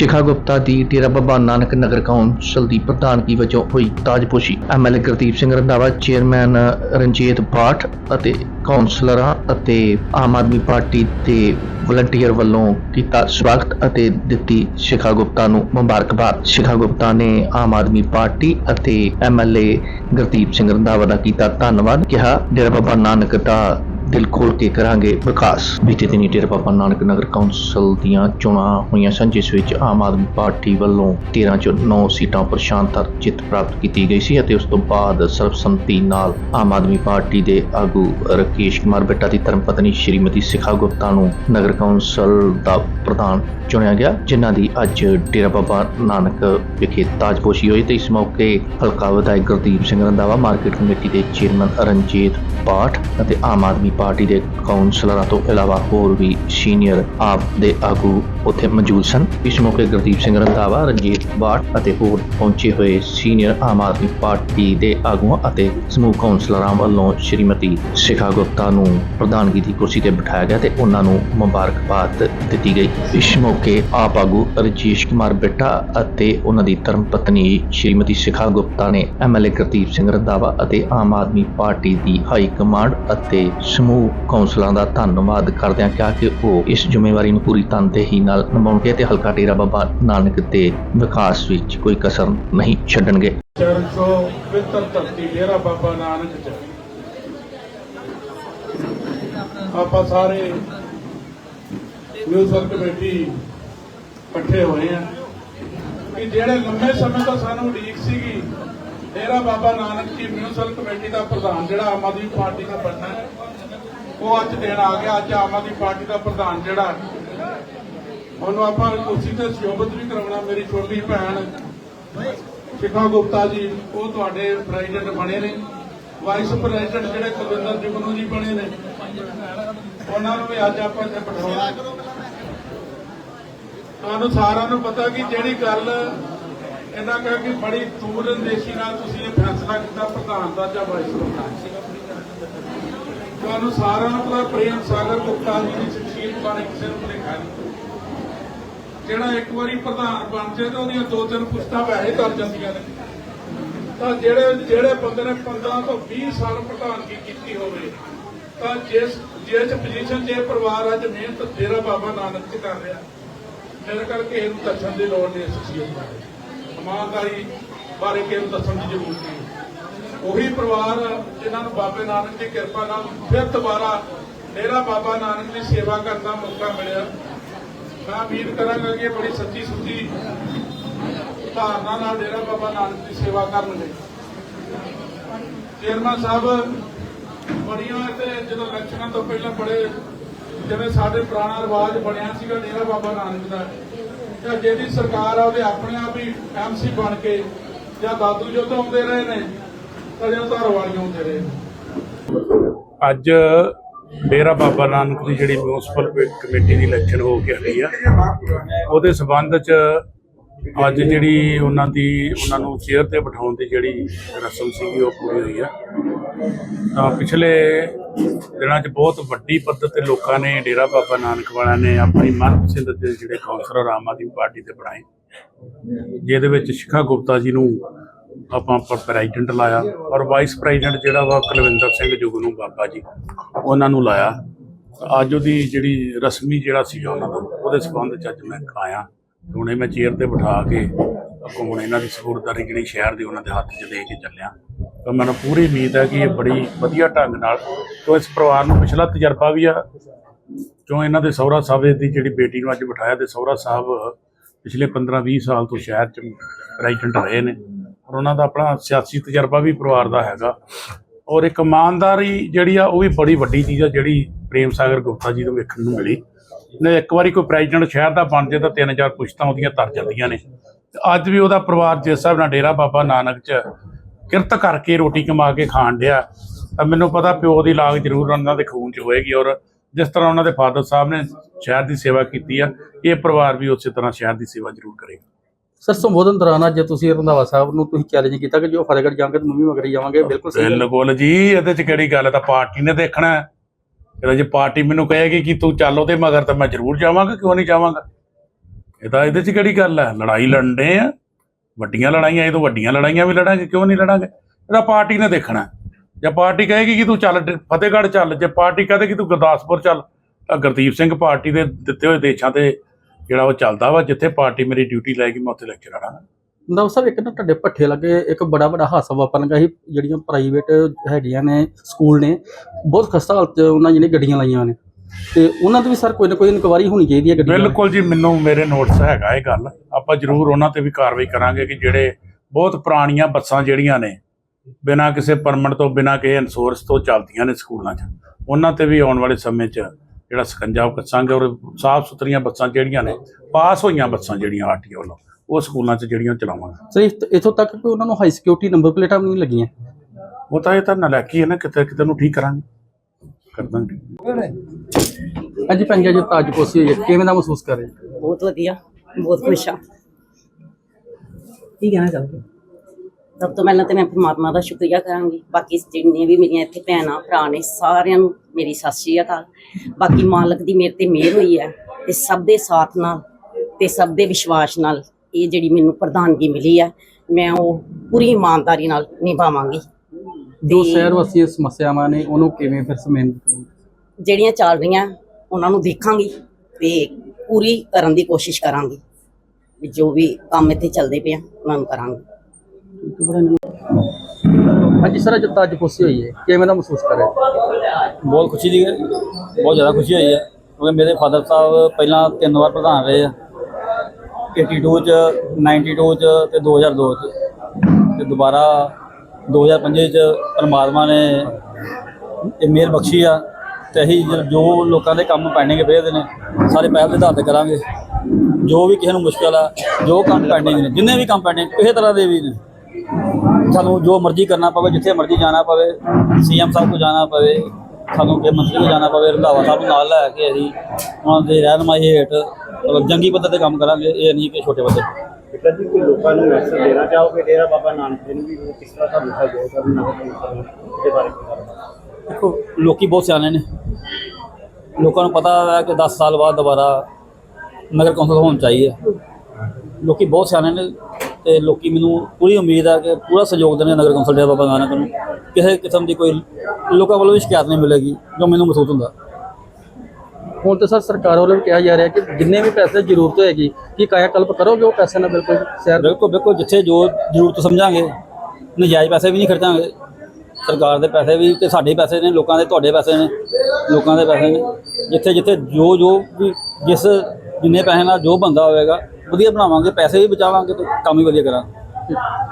ਸ਼ਿਖਾ ਗੁਪਤਾ ਦੀ ਡੇਰਾ ਬਾਬਾ ਨਾਨਕ ਨਗਰ ਕੌਂਸਲ ਦੀ ਪ੍ਰਧਾਨਗੀ ਵਜੋਂ ਹੋਈ ਤਾਜਪੋਸ਼ੀ। ਐਮਐਲਏ ਗੁਰਦੀਪ ਸਿੰਘ ਰੰਧਾਵਾ, ਚੇਅਰਮੈਨ ਰਣਜੀਤ ਬਾਠ ਅਤੇ ਕੌਂਸਲਰਾਂ ਅਤੇ ਆਮ ਆਦਮੀ ਪਾਰਟੀ ਦੇ ਵਲੰਟੀਅਰ ਵੱਲੋਂ ਕੀਤਾ ਸਵਾਗਤ ਅਤੇ ਦਿੱਤੀ ਸ਼ਿਖਾ ਗੁਪਤਾ ਨੂੰ ਮੁਬਾਰਕਬਾਦ। ਸ਼ਿਖਾ ਗੁਪਤਾ ਨੇ ਆਮ ਆਦਮੀ ਪਾਰਟੀ ਅਤੇ ਐਮਐਲਏ ਗੁਰਦੀਪ ਸਿੰਘ ਰੰਧਾਵਾ ਦਾ ਕੀਤਾ ਧੰਨਵਾਦ। ਕਿਹਾ, ਡੇਰਾ ਬਾਬਾ ਨਾਨਕ ਦਾ ਦਿਲ ਖੋਲ ਕੇ ਕਰਾਂਗੇ ਵਿਕਾਸ। ਬੀਤੇ ਦਿਨੀ ਡੇਰਾ ਬਾਬਾ ਨਾਨਕ ਨਗਰ ਕੌਂਸਲ ਦੀਆਂ ਚੋਣਾਂ ਹੋਈਆਂ ਸਨ, ਜਿਸ ਵਿੱਚ ਆਮ ਆਦਮੀ ਪਾਰਟੀ ਵੱਲੋਂ 13 ਚੋਂ 9 ਸੀਟਾਂ ਉੱਪਰ ਸ਼ਾਨਦਾਰ ਜਿੱਤ ਪ੍ਰਾਪਤ ਕੀਤੀ ਗਈ ਸੀ ਅਤੇ ਉਸ ਤੋਂ ਬਾਅਦ ਸਰਬਸੰਮਤੀ ਨਾਲ ਆਮ ਆਦਮੀ ਪਾਰਟੀ ਦੇ ਆਗੂ ਰਕੇਸ਼ ਕੁਮਾਰ ਬਿੱਟਾ ਦੀ ਧਰਮਪਤਨੀ ਸ਼੍ਰੀਮਤੀ ਸਿਖਾ ਗੁਪਤਾ ਨੂੰ ਨਗਰ ਕੌਂਸਲ ਦਾ ਪ੍ਰਧਾਨ ਚੁਣਿਆ ਗਿਆ, ਜਿਨ੍ਹਾਂ ਦੀ ਅੱਜ ਡੇਰਾ ਬਾਬਾ ਨਾਨਕ ਵਿਖੇ ਤਾਜਪੋਸ਼ੀ ਹੋਈ ਤੇ ਇਸ ਮੌਕੇ ਹਲਕਾ ਵਿਧਾਇਕ ਗੁਰਦੀਪ ਸਿੰਘ ਰੰਧਾਵਾ, ਮਾਰਕੀਟ ਕਮੇਟੀ ਦੇ ਚੇਅਰਮੈਨ ਰਣਜੀਤ ਪਾਠ ਅਤੇ ਆਮ ਆਦਮੀ ਪਾਰਟੀ ਦੇ ਕਾਉਂਸਲਰਾਂ ਤੋਂ ਇਲਾਵਾ ਹੋਰ ਵੀ ਸੀਨੀਅਰ ਆਪ ਦੇ ਆਗੂ ਉੱਥੇ ਮੌਜੂਦ ਸਨ। ਇਸ ਮੌਕੇ ਗੁਰਦੀਪ ਸਿੰਘ ਰੰਧਾਵਾ, ਰਣਜੀਤ ਬਾਟ ਅਤੇ ਹੋਰ ਪਹੁੰਚੇ ਹੋਏ ਸੀਨੀਅਰ ਆਮ ਆਦਮੀ ਪਾਰਟੀ ਦੇ ਆਗੂਆਂ ਅਤੇ ਸਮੂਹ ਕੌਂਸਲਰਾਂ ਵੱਲੋਂ ਸ਼੍ਰੀਮਤੀ ਸ਼ਿਖਾ ਗੁਪਤਾ ਨੂੰ ਪ੍ਰਧਾਨਗੀ ਦੀ ਕੁਰਸੀ ਤੇ ਬਿਠਾਇਆ ਗਿਆ ਤੇ ਉਹਨਾਂ ਨੂੰ ਮੁਬਾਰਕਬਾਦ ਦਿੱਤੀ ਗਈ। ਇਸ ਮੌਕੇ ਆਪ ਆਗੂ ਰਜੇਸ਼ ਕੁਮਾਰ ਬਿੱਟਾ ਅਤੇ ਉਹਨਾਂ ਦੀ ਧਰਮ ਪਤਨੀ ਸ਼੍ਰੀਮਤੀ ਸ਼ਿਖਾ ਗੁਪਤਾ ਨੇ ਐਮਐਲਏ ਗੁਰਦੀਪ ਸਿੰਘ ਰੰਧਾਵਾ ਅਤੇ ਆਮ ਆਦਮੀ ਪਾਰਟੀ ਦੀ ਹਾਈ ਕਮਾਂਡ ਅਤੇ ਸਮੂਹ ਕੌਂਸਲਰਾਂ ਦਾ ਧੰਨਵਾਦ ਕਰਦਿਆਂ ਕਿਹਾ ਕਿ ਉਹ ਇਸ ਜ਼ਿੰਮੇਵਾਰੀ ਨੂੰ ਪੂਰੀ ਤਨਦੇਹੀ ਨਾਲ ਨਿਭਾਉਣਗੇ ਤੇ ਹਲਕਾ ਡੇਰਾ ਬਾਬਾ ਨਾਨਕ ਦੇ ਵਿਕਾਸ ਵਿੱਚ ਕੋਈ ਕਸਰ ਨਹੀਂ ਛੱਡਣਗੇ। ਚਰਨ ਕੋ ਪਵਿੱਤਰ ਧਰਤੀ ਡੇਰਾ ਬਾਬਾ ਨਾਨਕ ਚ। ਆਪਾਂ ਸਾਰੇ ਮਿਊਜ਼ਿਕ ਕਮੇਟੀ ਇਕੱਠੇ ਹੋਏ ਆ ਕਿ ਜਿਹੜੇ ਲੰਮੇ ਸਮੇਂ ਤੋਂ ਸਾਨੂੰ ਉਡੀਕ ਸੀਗੀ, ਡੇਰਾ ਬਾਬਾ ਨਾਨਕ ਦੀ ਮਿਊਜ਼ਿਕ ਕਮੇਟੀ ਦਾ ਪ੍ਰਧਾਨ ਜਿਹੜਾ ਆਮ ਆਦਮੀ ਪਾਰਟੀ ਦਾ ਬਣਨਾ ਉਹ ਅੱਜ ਦਿਨ ਆ ਗਿਆ, ਅੱਜ ਆਮ ਆਦਮੀ ਪਾਰਟੀ ਦਾ ਪ੍ਰਧਾਨ ਜਿਹੜਾ ਉਹਨੂੰ ਆਪਾਂ ਕੁਰਸੀ ਤੇ ਸ਼ੋਭਤ ਵੀ ਕਰਾਉਣਾ, ਮੇਰੀ ਛੋਟੀ ਭੈਣ ਸ਼ਿਖਾ ਗੁਪਤਾ ਜੀ, ਉਹ ਤੁਹਾਡੇ ਪ੍ਰੈਜ਼ੀਡੈਂਟ ਬਣੇ ਨੇ। ਵਾਈਸ ਪ੍ਰੈਜ਼ੀਡੈਂਟ ਜਿਹੜੇ ਕੁਲਵਿੰਦਰ ਜੁਗਨੂ ਜੀ ਬਣੇ ਨੇ। ਉਹਨਾਂ ਨੂੰ ਵੀ ਅੱਜ ਆਪਾਂ ਇੱਥੇ ਬਿਠਾਉਣਾ। ਤੁਹਾਨੂੰ ਸਾਰਿਆਂ ਨੂੰ ਪਤਾ ਕਿ ਜਿਹੜੀ ਗੱਲ ਇਹਨਾਂ ਕਹਾ ਕਿ ਬੜੀ ਦੂਰ ਅੰਦੇਸ਼ੀ ਨਾਲ ਤੁਸੀਂ ਇਹ ਫੈਸਲਾ ਕੀਤਾ, ਪ੍ਰਧਾਨ ਦਾ ਜਾਂ ਵਾਈਸ ਪ੍ਰਧਾਨ ਤੁਹਾਨੂੰ ਸਾਰਿਆਂ ਨੂੰ ਪਤਾ, ਪ੍ਰੇਮ ਸਾਗਰ ਗੁਪਤਾ ਜੀ ਦੀ ਸ਼ਖਸੀਅਤ ਬਾਰੇ ਕਿਸੇ ਨੂੰ ਭੁਲੇਖਾ ਨਹੀਂ। ਜਿਹੜਾ ਇੱਕ ਵਾਰੀ ਪ੍ਰਧਾਨ ਬਣ ਜਾਏ ਤਾਂ ਉਹਦੀਆਂ ਦੋ ਤਿੰਨ ਪੁਸਤਾਂ ਵੈਸੇ ਕਰ ਜਾਂਦੀਆਂ ਨੇ। ਤਾਂ ਜਿਹੜੇ ਜਿਹੜੇ ਬੰਦੇ ਨੇ 15 ਤੋਂ 20 ਸਾਲ ਪ੍ਰਧਾਨਗੀ ਕੀਤੀ ਹੋਵੇ, ਤਾਂ ਜਿਸ ਜਿਸ ਪੋਜੀਸ਼ਨ 'ਚ ਪਰਿਵਾਰ ਅੱਜ ਮਿਹਨਤ ਡੇਰਾ ਬਾਬਾ ਨਾਨਕ ਚ ਕਰ ਰਿਹਾ, ਮੇਰੇ ਕਰਕੇ ਇਹਨੂੰ ਦੱਸਣ ਦੀ ਲੋੜ ਨਹੀਂ ਸ਼ਖਸੀਅਤ ਬਾਰੇ। ਇਮਾਨਦਾਰੀ ਬਾਰੇ ਕਿ ਦੱਸਣ ਦੀ ਜ਼ਰੂਰਤ ਨਹੀਂ। ਉਹੀ ਪਰਿਵਾਰ ਜਿਨ੍ਹਾਂ ਨੂੰ ਬਾਬੇ ਨਾਨਕ ਦੀ ਕਿਰਪਾ ਨਾਲ ਫਿਰ ਦੁਬਾਰਾ ਡੇਰਾ ਬਾਬਾ ਨਾਨਕ ਦੀ ਸੇਵਾ ਕਰਨ ਦਾ ਮੌਕਾ ਮਿਲਿਆ। ਮੈਂ ਉਮੀਦ ਕਰਾਂਗਾ ਕਿ ਬੜੀ ਸੱਚੀ ਸੁੱਚੀ ਧਾਰਨਾ ਨਾਲ ਡੇਰਾ ਬਾਬਾ ਨਾਨਕ ਦੀ ਸੇਵਾ ਕਰਨਗੇ ਚੇਅਰਮੈਨ ਸਾਹਿਬ, ਬੜੀਆਂ ਤੇ ਜਦੋਂ ਇਲੈਕਸ਼ਨਾਂ ਤੋਂ ਪਹਿਲਾਂ ਬੜੇ ਜਿਵੇਂ ਸਾਡੇ ਪੁਰਾਣਾ ਰਿਵਾਜ ਬਣਿਆ ਸੀਗਾ ਡੇਰਾ ਬਾਬਾ ਨਾਨਕ ਦਾ, ਜਾਂ ਜਿਹਦੀ ਸਰਕਾਰ ਆ ਉਹਦੇ ਆਪਣੇ ਆਪ ਹੀ ਐਮਸੀ ਬਣ ਕੇ ਜਾਂ ਦਾਦੂ ਜੋਤ ਆਉਂਦੇ ਰਹੇ ਨੇ ਤਾਂ ਜਾਂ ਧਾਰਵਾਲੀਆਂ ਆਉਂਦੇ ਰਹੇ ਅੱਜ ਡੇਰਾ ਬਾਬਾ ਨਾਨਕ ਦੀ ਜਿਹੜੀ ਮਿਊਨਿਸਪਲ ਕਮੇਟੀ ਦੀ ਇਲੈਕਸ਼ਨ ਹੋ ਕੇ ਹਟੀ ਆ। ਉਹਦੇ ਸਬੰਧ ਚ ਅੱਜ ਜਿਹੜੀ ਉਹਨਾਂ ਦੀ, ਉਹਨਾਂ ਨੂੰ ਚੇਅਰ ਤੇ ਬਿਠਾਉਣ ਦੀ ਜਿਹੜੀ ਰਸਮ ਸੀਗੀ ਉਹ ਪੂਰੀ ਹੋਈ ਆ। ਤਾਂ ਪਿਛਲੇ ਦਿਨਾਂ 'ਚ ਬਹੁਤ ਵੱਡੀ ਪੱਧਰ ਤੇ ਲੋਕਾਂ ਨੇ ਡੇਰਾ ਬਾਬਾ ਨਾਨਕ ਵਾਲਿਆਂ ਨੇ ਆਪਣੀ ਮਨਪਸੰਦ ਦੇ ਜਿਹੜੇ ਕੌਂਸਲਰ ਆਮ ਆਦਮੀ ਪਾਰਟੀ ਦੇ ਬਣਾਏ। ਜਿਹਦੇ ਵਿੱਚ ਸ਼ਿਖਾ ਗੁਪਤਾ ਜੀ ਨੂੰ ਆਪਾਂ ਪ੍ਰੈਜ਼ੀਡੈਂਟ ਲਾਇਆ ਔਰ ਵਾਈਸ ਪ੍ਰੈਜ਼ੀਡੈਂਟ ਜਿਹੜਾ ਵਾ ਕੁਲਵਿੰਦਰ ਸਿੰਘ ਜੁਗਨੂ ਬਾਬਾ ਜੀ, ਉਹਨਾਂ ਨੂੰ ਲਾਇਆ। ਅੱਜ ਉਹਦੀ ਜਿਹੜੀ ਰਸਮੀ ਜਿਹੜਾ ਸੀਗਾ ਉਹਨਾਂ ਦਾ, ਉਹਦੇ ਸਬੰਧ ਚ ਅੱਜ ਮੈਂ ਆਇਆ। ਤੇ ਹੁਣੇ ਮੈਂ ਚੇਅਰ ਤੇ ਬਿਠਾ ਕੇ ਅੱਗੋਂ ਹੁਣ ਇਹਨਾਂ ਦੀ ਸਪੁਰਦਗੀ ਜਿਹੜੀ ਸ਼ਹਿਰ ਦੀ ਉਹਨਾਂ ਦੇ ਹੱਥ 'ਚ ਦੇ ਕੇ ਚੱਲਿਆ। ਤਾਂ ਮੈਨੂੰ ਪੂਰੀ ਉਮੀਦ ਹੈ ਕਿ ਇਹ ਬੜੀ ਵਧੀਆ ਢੰਗ ਨਾਲ ਤੋਂ ਇਸ ਪਰਿਵਾਰ ਨੂੰ ਪਿਛਲਾ ਤਜਰਬਾ ਵੀ ਆ, ਕਿਉਂ ਇਹਨਾਂ ਦੇ ਸਹੁਰਾ ਸਾਹਿਬ ਦੀ ਜਿਹੜੀ ਬੇਟੀ ਨੂੰ ਅੱਜ ਬਿਠਾਇਆ ਤੇ ਸਹੁਰਾ ਸਾਹਿਬ ਪਿਛਲੇ 15-20 ਸਾਲ ਤੋਂ ਸ਼ਹਿਰ 'ਚ ਪ੍ਰੈਜ਼ੀਡੈਂਟ ਰਹੇ ਨੇ। ਔਰ ਉਹਨਾਂ ਦਾ ਆਪਣਾ ਸਿਆਸੀ ਤਜਰਬਾ ਵੀ ਪਰਿਵਾਰ ਦਾ ਹੈਗਾ। ਔਰ ਇੱਕ ਇਮਾਨਦਾਰੀ ਜਿਹੜੀ ਆ, ਉਹ ਵੀ ਬੜੀ ਵੱਡੀ ਚੀਜ਼ ਆ, ਜਿਹੜੀ ਪ੍ਰੇਮ ਸਾਗਰ ਗੁਪਤਾ ਜੀ ਨੂੰ ਵੇਖਣ ਨੂੰ ਮਿਲੀ। ਨੇ ਇੱਕ ਵਾਰੀ ਕੋਈ ਪ੍ਰੈਜ਼ੀਡੈਂਟ ਸ਼ਹਿਰ ਦਾ ਬਣ ਜੇ ਤਾਂ ਤਿੰਨ ਚਾਰ ਪੁਸ਼ਤਾਂ ਉਹਦੀਆਂ ਤਰ ਜਾਂਦੀਆਂ ਨੇ। ਤੇ ਅੱਜ ਵੀ ਉਹਦਾ ਪਰਿਵਾਰ ਜਿਸ ਹਿਸਾਬ ਨਾਲ ਡੇਰਾ ਬਾਬਾ ਨਾਨਕ 'ਚ ਕਿਰਤ ਕਰਕੇ ਰੋਟੀ ਕਮਾ ਕੇ ਖਾਣ ਡਿਆ, ਤਾਂ ਮੈਨੂੰ ਪਤਾ ਪਿਓ ਦੀ ਲਾਗ ਜ਼ਰੂਰ ਉਹਨਾਂ ਦੇ ਖੂਨ 'ਚ ਹੋਏਗੀ। ਔਰ ਜਿਸ ਤਰ੍ਹਾਂ ਉਹਨਾਂ ਦੇ ਫਾਦਰ ਸਾਹਿਬ ਨੇ ਸ਼ਹਿਰ ਦੀ ਸੇਵਾ ਕੀਤੀ ਆ, ਇਹ ਪਰਿਵਾਰ ਵੀ ਉਸੇ ਤਰ੍ਹਾਂ ਸ਼ਹਿਰ ਦੀ ਸੇਵਾ ਜ਼ਰੂਰ ਕਰੇਗਾ। ਸਰ ਸੰਬੋਧਨ ਦੌਰਾਨ ਅੱਜ ਤੁਸੀਂ ਰੰਧਾਵਾ ਸਾਹਿਬ ਨੂੰ ਤੁਸੀਂ ਚੈਲੰਜ ਕੀਤਾ ਕਿ ਜੋ ਫਤਿਹਗੜ੍ਹ ਜਾਵਾਂਗੇ ਤਾਂ ਮੰਮੀ ਮਗਰੀ ਜਾਵਾਂਗੇ। ਬਿਲਕੁਲ ਸਹੀ। ਬਿਲਕੁਲ ਜੀ ਇਹਦੇ 'ਚ ਕਿਹੜੀ ਗੱਲ ਹੈ? ਤਾਂ ਪਾਰਟੀ ਨੇ ਦੇਖਣਾ ਹੈ। ਇਹਦਾ ਜੇ ਪਾਰਟੀ ਮੈਨੂੰ ਕਹੇਗੀ ਕਿ ਤੂੰ ਚੱਲ ਉਹਦੇ ਮਗਰ ਤਾਂ ਮੈਂ ਜ਼ਰੂਰ ਜਾਵਾਂਗਾ ਕਿਉਂ ਨਹੀਂ ਜਾਵਾਂਗਾ? ਇਹਦਾ ਇਹਦੇ 'ਚ ਕਿਹੜੀ ਗੱਲ ਹੈ? ਲੜਾਈ ਲੜਨੇ ਆ। ਵੱਡੀਆਂ ਲੜਾਈਆਂ ਇਹ ਤੋਂ ਵੱਡੀਆਂ ਲੜਾਈਆਂ ਵੀ ਲੜਾਂਗੇ ਕਿਉਂ ਨਹੀਂ ਲੜਾਂਗੇ? ਇਹਦਾ ਪਾਰਟੀ ਨੇ ਦੇਖਣਾ। ਜੇ ਪਾਰਟੀ ਕਹੇਗੀ ਕਿ ਤੂੰ ਚੱਲ ਫਤਿਹਗੜ੍ਹ ਚੱਲ ਜੇ ਪਾਰਟੀ ਕਹਦੇ ਕਿ ਤੂੰ ਗੁਰਦਾਸਪੁਰ ਚੱਲ ਤਾਂ ਗੁਰਦੀਪ ਸਿੰਘ ਪਾਰਟੀ ਦੇ ਦਿੱਤੇ ਹੋਏ ਦੇਸ਼ਾਂ ਤੇ ਜਿਹੜਾ ਉਹ ਚੱਲਦਾ ਵਾ ਜਿੱਥੇ ਪਾਰਟੀ ਮੇਰੀ ਡਿਊਟੀ ਲਾਏਗੀ ਮੈਂ ਉੱਥੇ ਲੈਕਚਰ ਆਣਾ ਰੰਧਾਵਾ ਸਾਹਿਬ ਇੱਕ ਨਾ ਤੁਹਾਡੇ ਪੱਠੇ ਲੱਗੇ ਇੱਕ ਬੜਾ ਵੱਡਾ ਹਾਦਸਾ ਵਾਪਰਨ ਲੱਗਾ ਸੀ ਜਿਹੜੀਆਂ ਪ੍ਰਾਈਵੇਟ ਹੈਗੀਆਂ ਨੇ ਸਕੂਲ ਨੇ ਬਹੁਤ ਖਸਤਾ ਹਾਲਤ 'ਚ ਉਹਨਾਂ ਜਿਹਨੇ ਗੱਡੀਆਂ ਲਾਈਆਂ ਨੇ। ਤੇ ਉਹਨਾਂ ਤੇ ਵੀ ਸਰ ਕੋਈ ਨਾ ਕੋਈ ਇਨਕੁਆਰੀ ਹੋਣੀ ਚਾਹੀਦੀ ਹੈ ਗੱਡੀਆਂ ਦੀ। ਬਿਲਕੁਲ ਜੀ ਮੈਨੂੰ ਮੇਰੇ ਨੋਟਸ ਹੈਗਾ ਇਹ ਗੱਲ। ਆਪਾਂ ਜ਼ਰੂਰ ਉਹਨਾਂ ਤੇ ਵੀ ਕਾਰਵਾਈ ਕਰਾਂਗੇ ਕਿ ਜਿਹੜੇ ਬਹੁਤ ਪੁਰਾਣੀਆਂ ਬੱਸਾਂ ਜਿਹੜੀਆਂ ਨੇ ਬਿਨਾਂ ਕਿਸੇ ਪਰਮਿਟ ਤੋਂ ਬਿਨਾਂ ਕਿਸੇ ਇੰਸ਼ੋਰੈਂਸ ਤੋਂ ਚੱਲਦੀਆਂ ਨੇ ਸਕੂਲਾਂ 'ਚ। ਉਹਨਾਂ ਤੇ ਵੀ ਆਉਣ ਵਾਲੇ ਸਮੇਂ 'ਚ ਜਿਹੜਾ ਸਕੰਜਾ ਉਹ ਕੱਸਾਂਗੇ ਔਰ ਸਾਫ਼ ਸੁਥਰੀਆਂ ਬੱਸਾਂ ਜਿਹੜੀਆਂ ਨੇ ਪਾਸ ਹੋਈਆਂ ਬੱਸਾਂ ਜਿਹੜੀਆਂ ਆਰਟੀਓ ਵੱਲੋਂ ਉਹ ਸਕੂਲਾਂ 'ਚ ਜਿਹੜੀਆਂ ਚਲਾਵਾਂਗੇ। ਸਰ ਇੱਥੋਂ ਤੱਕ ਕਿ ਉਹਨਾਂ ਨੂੰ ਹਾਈ ਸਿਕਿਉਰਿਟੀ ਨੰਬਰ ਪਲੇਟਾਂ ਵੀ ਨਹੀਂ ਲੱਗੀਆਂ? ਉਹ ਤਾਂ ਇਹ ਤਾਂ ਨਲਾਇਕੀ ਹੈ ਨਾ ਕਿਤੇ ਕਿਤੇ ਨੂੰ ਠੀਕ ਕਰਾਂਗੇ। ਕਰ ਦਾਂਗੇ। ਅੱਜ ਪੰਜਾ ਜੋ ਤਾਜਪੋਸੀ ਹੋਈ ਹੈ। ਕਿਵੇਂ ਦਾ ਮਹਿਸੂਸ ਕਰ ਰਹੇ? ਬਹੁਤ ਵਧੀਆ ਬਹੁਤ ਖੁਸ਼ ਹਾਂ। ਕੀ ਕਹਿਣਾ ਚਾਹੋਗੇ? ਸਭ ਤੋਂ ਪਹਿਲਾਂ ਤੇ ਮੈਂ ਪਰਮਾਤਮਾ ਦਾ ਸ਼ੁਕਰੀਆ ਕਰਾਂਗੀ। ਬਾਕੀ ਜਿੰਨੀਆਂ ਵੀ ਮੇਰੀਆਂ ਇੱਥੇ ਭੈਣਾਂ ਭਰਾ ਨੇ ਸਾਰਿਆਂ ਨੂੰ ਮੇਰੀ ਸਤਿ ਸ਼੍ਰੀ ਅਕਾਲ। ਬਾਕੀ ਮਾਲਕ ਦੀ ਮੇਰੇ ਤੇ ਮਿਹਰ ਹੋਈ ਹੈ ਤੇ ਸਭ ਦੇ ਸਾਥ ਨਾਲ ਤੇ ਸਭ ਦੇ ਵਿਸ਼ਵਾਸ ਨਾਲ ਇਹ ਜਿਹੜੀ ਮੈਨੂੰ ਪ੍ਰਧਾਨਗੀ ਮਿਲੀ ਹੈ ਮੈਂ ਉਹ ਪੂਰੀ ਇਮਾਨਦਾਰੀ ਨਾਲ ਨਿਭਾਵਾਂਗੀ। ਜੋ ਸ਼ਹਿਰ ਵਾਸੀ ਸਮੱਸਿਆਵਾਂ ਨੇ ਉਹਨੂੰ ਕਿਵੇਂ ਫਿਰ ਸਮੇਂ ਜਿਹੜੀਆਂ ਚੱਲ ਰਹੀਆਂ ਉਹਨਾਂ ਨੂੰ ਦੇਖਾਂਗੀ ਤੇ ਪੂਰੀ ਕਰਨ ਦੀ ਕੋਸ਼ਿਸ਼ ਕਰਾਂਗੀ ਜੋ ਵੀ ਕੰਮ ਇੱਥੇ ਚੱਲਦੇ ਪਏ ਆ ਉਹਨਾਂ ਨੂੰ ਕਰਾਂਗੇ। ਹਾਂਜੀ, ਸਰ, ਅੱਜ ਖੁਸ਼ੀ ਹੋਈ ਹੈ। ਕਿਵੇਂ ਦਾ ਮਹਿਸੂਸ ਕਰ ਰਹੇ ਬਹੁਤ ਖੁਸ਼ੀ ਦੀ ਬਹੁਤ ਜ਼ਿਆਦਾ ਖੁਸ਼ੀ ਹੋਈ ਹੈ। ਕਿਉਂਕਿ ਮੇਰੇ ਫਾਦਰ ਸਾਹਿਬ ਪਹਿਲਾਂ ਤਿੰਨ ਵਾਰ ਪ੍ਰਧਾਨ ਰਹੇ ਆ। 82 ਚ 92 ਚ ਤੇ 2002 ਚ। ਤੇ ਦੁਬਾਰਾ 2005 ਚ ਪਰਮਾਤਮਾ ਨੇ ਇਹ ਮਿਹਰ ਬਖਸ਼ੀ ਆ। ਤੇ ਅਸੀਂ ਜੋ ਲੋਕਾਂ ਦੇ ਕੰਮ ਪੈਂਡਿੰਗ ਪਏ ਨੇ, ਸਾਰੇ ਪਹਿਲ ਦੇ ਆਧਾਰ ਤੇ ਕਰਾਂਗੇ। ਜੋ ਵੀ ਕਿਸੇ ਨੂੰ ਮੁਸ਼ਕਲ ਆ, ਜੋ ਕੰਮ ਪੈਂਡਿੰਗ ਨੇ, ਜਿੰਨੇ ਵੀ ਕੰਮ ਪੈਂਡਿੰਗ, ਕਿਸੇ ਤਰ੍ਹਾਂ ਦੇ ਵੀ ਨੇ ਸਾਨੂੰ ਜੋ ਮਰਜ਼ੀ ਕਰਨਾ ਪਵੇ ਜਿੱਥੇ ਮਰਜ਼ੀ ਜਾਣਾ ਪਵੇ ਸੀਐਮ ਸਾਹਿਬ ਕੋ ਜਾਣਾ ਪਵੇ ਸਾਨੂੰ ਜੇ ਮੰਤਰੀ ਕੋ ਜਾਣਾ ਪਵੇ ਰੰਧਾਵਾ ਸਾਹਿਬ ਨੂੰ ਨਾਲ ਲੈ ਕੇ ਅਸੀਂ ਉਹਨਾਂ ਦੇ ਰਹਿਨਮਾਈ ਹੇਠ ਮਤਲਬ ਜੰਗੀ ਪੱਧਰ ਤੇ ਕੰਮ ਕਰਾਂਗੇ ਇਹ ਨਹੀਂ ਕਿ ਛੋਟੇ ਪੱਧਰ ਤੇ। ਪਿਤਾ ਜੀ ਕੋਈ ਲੋਕਾਂ ਨੂੰ ਮੈਸੇਜ ਦੇਣਾ ਚਾਹੋਗੇ? ਡੇਰਾ ਬਾਬਾ ਨਾਨਕ ਜੀ ਨੂੰ ਵੀ ਕਿਸ ਤਰ੍ਹਾਂ ਤੁਹਾਨੂੰ ਸਹਿਯੋਗ ਕਰਨ ਨਗਰ ਕੌਂਸਲ ਨੂੰ ਇਹਦੇ ਬਾਰੇ ਕੀ ਕਰਨਾ ਦੇਖੋ ਲੋਕੀ ਬਹੁਤ ਸਿਆਣੇ ਨੇ। ਲੋਕਾਂ ਨੂੰ ਪਤਾ ਹੈ ਕਿ 10 ਸਾਲ ਬਾਅਦ ਦੁਬਾਰਾ ਨਗਰ ਕੌਂਸਲ ਹੋਣ ਚਾਹੀਏ। ਲੋਕੀ ਬਹੁਤ ਸਿਆਣੇ ਨੇ। ਤੇ ਲੋਕੀ ਮੈਨੂੰ ਪੂਰੀ ਉਮੀਦ ਹੈ ਕਿ ਪੂਰਾ ਸਹਿਯੋਗ ਦੇਣਗੇ ਨਗਰ ਕੌਂਸਲ ਦੇ ਬਾਬਾ ਨਾਨਕ ਨੂੰ। ਕਿਸੇ ਕਿਸਮ ਦੀ ਕੋਈ ਲੋਕਾਂ ਵੱਲੋਂ ਵੀ ਸ਼ਿਕਾਇਤ ਨਹੀਂ ਮਿਲੇਗੀ ਜੋ ਮੈਨੂੰ ਮਹਿਸੂਸ ਹੁੰਦਾ। ਹੁਣ ਤਾਂ ਸਰ ਸਰਕਾਰ ਵੱਲੋਂ ਵੀ ਕਿਹਾ ਜਾ ਰਿਹਾ ਕਿ ਜਿੰਨੇ ਵੀ ਪੈਸੇ ਦੀ ਜ਼ਰੂਰਤ ਹੋਏਗੀ ਕੀ ਕਾਇਆ ਕਲਪ ਕਰੋਗੇ ਉਹ ਪੈਸੇ ਨਾਲ ਬਿਲਕੁਲ ਸ਼ਹਿਰ ਬਿਲਕੁਲ ਬਿਲਕੁਲ ਜਿੱਥੇ ਜੋ ਜ਼ਰੂਰਤ ਸਮਝਾਂਗੇ ਨਜਾਇਜ਼ ਪੈਸੇ ਵੀ ਨਹੀਂ ਖਰਚਾਂਗੇ। ਸਰਕਾਰ ਦੇ ਪੈਸੇ ਵੀ ਤੇ ਸਾਡੇ ਪੈਸੇ ਨੇ ਲੋਕਾਂ ਦੇ ਤੁਹਾਡੇ ਪੈਸੇ ਨੇ ਲੋਕਾਂ ਦੇ ਪੈਸੇ ਨੇ। ਜਿੱਥੇ ਜਿੱਥੇ ਜੋ ਜੋ ਵੀ ਜਿਸ ਜਿੰਨੇ ਪੈਸੇ ਨਾਲ ਜੋ ਬੰਦਾ ਹੋਵੇਗਾ, ਵਧੀਆ ਬਣਾਵਾਂਗੇ, ਪੈਸੇ ਵੀ ਬਚਾਵਾਂਗੇ ਤੇ ਕੰਮ ਵੀ ਵਧੀਆ ਕਰਾਂਗੇ।